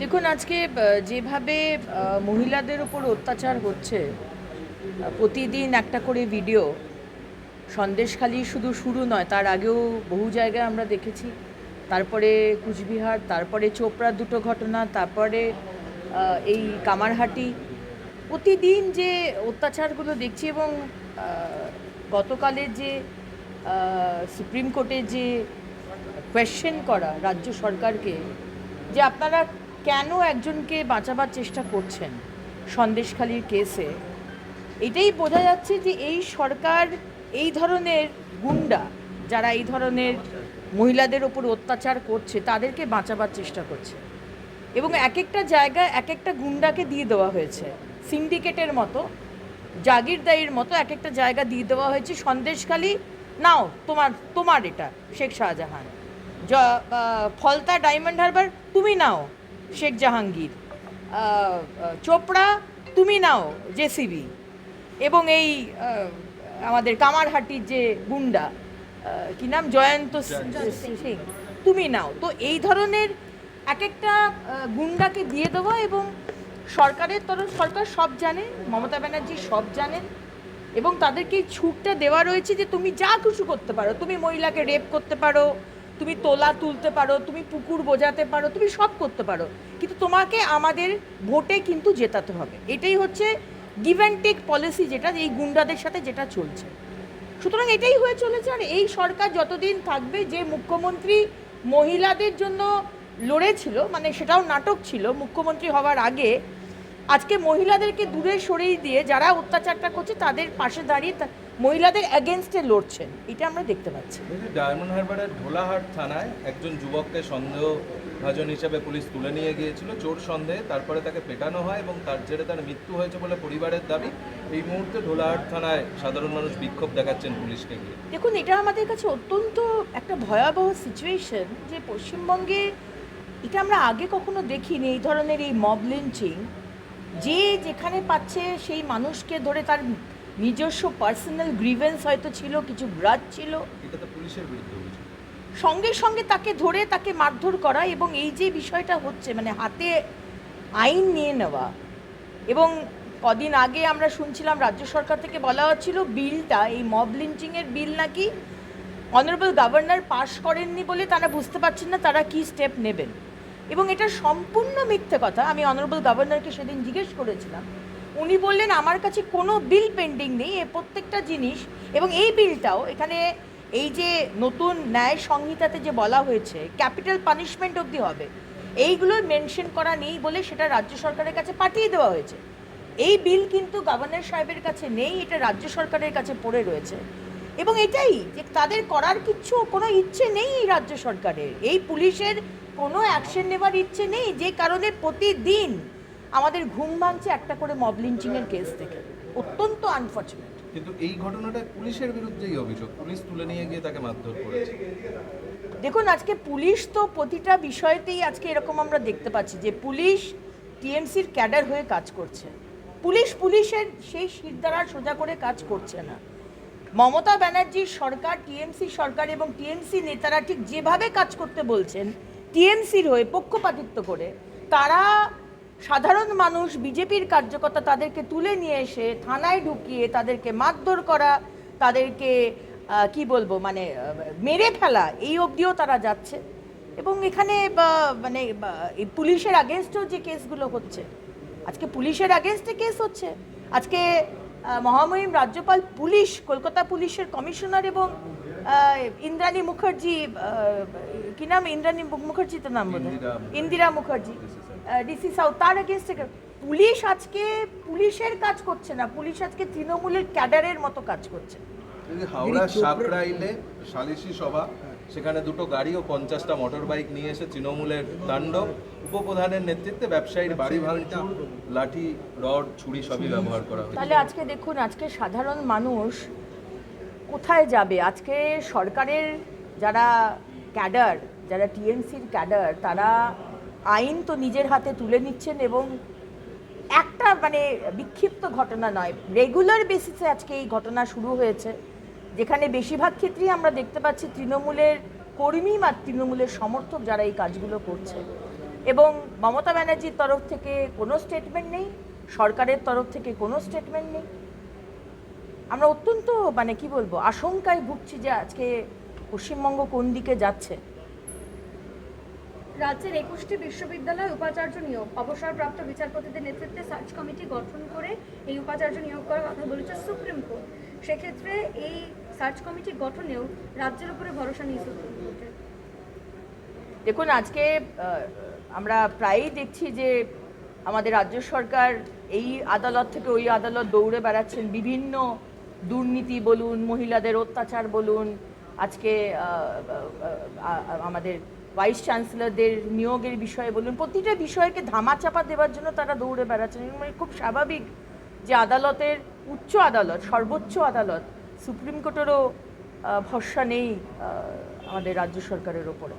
দেখুন, আজকে যেভাবে মহিলাদের উপর অত্যাচার হচ্ছে প্রতিদিন একটা করে ভিডিও সন্দেশখালি শুধু শুরু নয়, তার আগেও বহু জায়গায় আমরা দেখেছি। তারপরে কুচবিহার, তারপরে চোপড়া দুটো ঘটনা, তারপরে এই কামারহাটি। প্রতিদিন যে অত্যাচারগুলো দেখছি এবং গতকালের যে সুপ্রিম কোর্টে যে কোয়েশ্চেন করা রাজ্য সরকারকে যে আপনারা কেন একজনকে বাঁচাবার চেষ্টা করছেন সন্দেশখালির কেসে এটাই বোঝা যাচ্ছে যে এই সরকার এই ধরনের গুন্ডা যারা এই ধরনের মহিলাদের ওপর অত্যাচার করছে, তাদেরকে বাঁচাবার চেষ্টা করছে। এবং এক একটা জায়গায় এক একটা গুন্ডাকে দিয়ে দেওয়া হয়েছে। সিন্ডিকেটের মতো জাগিরদারির মতো এক একটা জায়গা দিয়ে দেওয়া হয়েছে। সন্দেশখালি নাও তোমার তোমার এটা শেখ শাহজাহান। ফলতা ডায়মন্ড হারবার তুমি নাও শেখ জাহাঙ্গীর। চোপড়া তুমি নাও জেসিবি। এবং এই আমাদের কামারহাটির যে গুন্ডা কি নাম? জয়ন্ত সিং তুমি নাও। তো এই ধরনের এক একটা গুন্ডাকে দিয়ে দেওয়া এবং সরকারের তরফ সরকার সব জানে মমতা ব্যানার্জি সব জানেন। এবং তাদেরকে এই ছুটটা দেওয়া রয়েছে যে তুমি যা কিছু করতে পারো, তুমি মহিলাকে রেপ করতে পারো, তুমি তোলা তুলতে পারো, তুমি পুকুর বোঝাতে পারো, তুমি সব করতে পারো। কিন্তু তোমাকে আমাদের ভোটে কিন্তু জেতাতে হবে। এটাই হচ্ছে গিভ অ্যান্ড টেক পলিসি যেটা, এই গুন্ডাদের সাথে যেটা চলছে। সুতরাং এটাই হয়ে চলেছে আর এই সরকার যতদিন থাকবে, যে মুখ্যমন্ত্রী মহিলাদের জন্য লড়েছিল মানে সেটাও নাটক ছিল, মুখ্যমন্ত্রী হওয়ার আগে আজকে মহিলাদেরকে দূরে সরিয়ে দিয়ে যারা অত্যাচারটা করছে তাদের পাশে দাঁড়িয়ে মহিলাদের অ্যাগেনস্টে লড়ছেন। এটা আমরা দেখতে পাচ্ছি। ডায়মন্ড হারবারের ঢোলাহাট থানায় একজন যুবককে সন্দেহ ভাজন হিসেবে পুলিশ তুলে নিয়ে গিয়েছিল চোর সন্দেহে তারপরে তাকে পেটানো হয় এবং তার জেরে তার মৃত্যু হয়েছে বলে পরিবারের দাবি। এই মুহূর্তে ঢোলাহাট থানায় সাধারণ মানুষ বিক্ষোভ দেখাচ্ছেন পুলিশকে গিয়ে। দেখুন এটা আমাদের কাছে অত্যন্ত একটা ভয়াবহ সিচুয়েশন যে পশ্চিমবঙ্গে এটা আমরা আগে কখনো দেখিনি এই ধরনের এই মব লিঞ্চিং যে যেখানে পাচ্ছে সেই মানুষকে ধরে তার নিজস্ব পার্সোনাল গ্রিভেন্স হয়তো ছিল কিছু গ্রাজ ছিল। সঙ্গে সঙ্গে তাকে ধরে তাকে মারধর করা এবং এই যে বিষয়টা হচ্ছে মানে হাতে আইন নিয়ে নেওয়া এবং কদিন আগে আমরা শুনছিলাম রাজ্য সরকার থেকে বলা হচ্ছিল বিলটা এই মব লিঞ্চিংয়ের বিল নাকি অনারেবল গভর্নর পাশ করেননি বলে তারা বুঝতে পারছেন না তারা কি স্টেপ নেবেন। এবং এটা সম্পূর্ণ মিথ্যে কথা। আমি অনারেবল গভর্নরকে সেদিন জিজ্ঞেস করেছিলাম। উনি বললেন, আমার কাছে কোনো বিল পেন্ডিং নেই, এ প্রত্যেকটা জিনিস। এবং এই বিলটাও এখানে এই যে নতুন ন্যায় সংহিতাতে যে বলা হয়েছে ক্যাপিটাল পানিশমেন্ট অবধি হবে। এইগুলো মেনশন করা নেই বলে সেটা রাজ্য সরকারের কাছে পাঠিয়ে দেওয়া হয়েছে। এই বিল কিন্তু গভর্নর সাহেবের কাছে নেই, এটা রাজ্য সরকারের কাছে পড়ে রয়েছে। এবং এটাই যে তাদের করার কিচ্ছু কোনো ইচ্ছে নেই এই রাজ্য সরকারের। এই পুলিশের কোনো অ্যাকশন নেবার ইচ্ছে নেই যে কারণে প্রতিদিন আমাদের ঘুম ভাঙছে একটা করে মব লিঞ্চিংয়ের কেস থেকে। অত্যন্ত আনফর্চুনেট কিন্তু এই ঘটনাটা পুলিশের বিরুদ্ধেই অভিযোগ। পুলিশ তুলে নিয়ে গিয়ে তাকে মারধর করেছে। দেখুন আজকে পুলিশ তো প্রতিটা বিষয়তেই আজকে এরকম আমরা দেখতে পাচ্ছি যে পুলিশ টিএমসির ক্যাডার হয়ে কাজ করছে। পুলিশ পুলিশের সেই শিরদাঁড়া সোজা করে কাজ করছে না। মমতা ব্যানার্জির সরকার টিএমসি সরকার এবং টিএমসি নেতারা ঠিক যেভাবে কাজ করতে বলছেন টিএমসির হয়ে পক্ষপাতিত্ব করে তারা সাধারণ মানুষ, বিজেপির কার্যকর্তা তাদেরকে তুলে নিয়ে এসে থানায় ঢুকিয়ে তাদেরকে মারধর করা, তাদেরকে কি বলব মানে মেরে ফেলা, এই অবধিও তারা যাচ্ছে। এবং এখানে মানে পুলিশের আগেনস্টেও যে কেসগুলো হচ্ছে, আজকে পুলিশের আগেনস্টে কেস হচ্ছে। আজকে মহামহিম রাজ্যপাল পুলিশ, কলকাতা পুলিশের কমিশনার এবং ইন্দ্রাণী মুখার্জি কি নাম ইন্দ্রাণী মুখার্জি তো নাম বোধ ইন্দিরা মুখার্জি ডিসি সাউথ তার এগেনস্টে পুলিশ আজকে পুলিশের কাজ করছে না। পুলিশ আজকে তৃণমূলের ক্যাডারের মতো কাজ করছে। হাওড়া সাকরাইলে সালিশি সভা সেখানে দুটো গাড়ি ও পঞ্চাশটা মোটর বাইক নিয়ে এসে তৃণমূলের তাণ্ডব উপপ্রধানের নেতৃত্বে ব্যবসায়ীর বাড়ি ভাঙচুর লাঠি রড ছুরি সবই ব্যবহার করা হয়েছে। তাহলে আজকে দেখুন আজকে সাধারণ মানুষ কোথায় যাবে? আজকে সরকারের যারা ক্যাডার, যারা টিএমসির ক্যাডার, তারা আইন তো নিজের হাতে তুলে নিচ্ছেন এবং একটা মানে বিক্ষিপ্ত ঘটনা নয় রেগুলার বেসিসে আজকে এই ঘটনা শুরু হয়েছে, যেখানে বেশিরভাগ ক্ষেত্রেই আমরা দেখতে পাচ্ছি তৃণমূলের কর্মী বা তৃণমূলের সমর্থক যারা এই কাজগুলো করছে। এবং মমতা ব্যানার্জির তরফ থেকে কোনো স্টেটমেন্ট নেই, সরকারের তরফ থেকে কোনো স্টেটমেন্ট নেই। আমরা অত্যন্ত মানে কি বলব আশঙ্কায় ভুগছি যে আজকে পশ্চিমবঙ্গ কোন দিকে যাচ্ছে। রাজ্যের একুশটি বিশ্ববিদ্যালয় উপাচার্য নিয়োগ। অবসরপ্রাপ্ত বিচারপতিদের নেতৃত্বে সার্চ কমিটি গঠন করে এই উপাচার্য নিয়োগ করার কথা বলেছে সুপ্রিম কোর্ট। সেক্ষেত্রে এই সার্চ কমিটি গঠনেও রাজ্যের উপরে ভরসা নেই সুপ্রিম কোর্টের। দেখুন আজকে আমরা প্রায়ই দেখছি যে আমাদের রাজ্য সরকার এই আদালত থেকে ওই আদালত দৌড়ে বেড়াচ্ছেন। বিভিন্ন দুর্নীতি বলুন, মহিলাদের অত্যাচার বলুন, আজকে আমাদের ভাইস চ্যান্সেলরদের নিয়োগের বিষয়ে বলুন, প্রতিটা বিষয়কে ধামাচাপা দেওয়ার জন্য তারা দৌড়ে বেড়াচ্ছেন। মানে খুব স্বাভাবিক যে আদালতের উচ্চ আদালত, সর্বোচ্চ আদালত, সুপ্রিম কোর্টেরও ভরসা নেই আমাদের রাজ্য সরকারের ওপরে।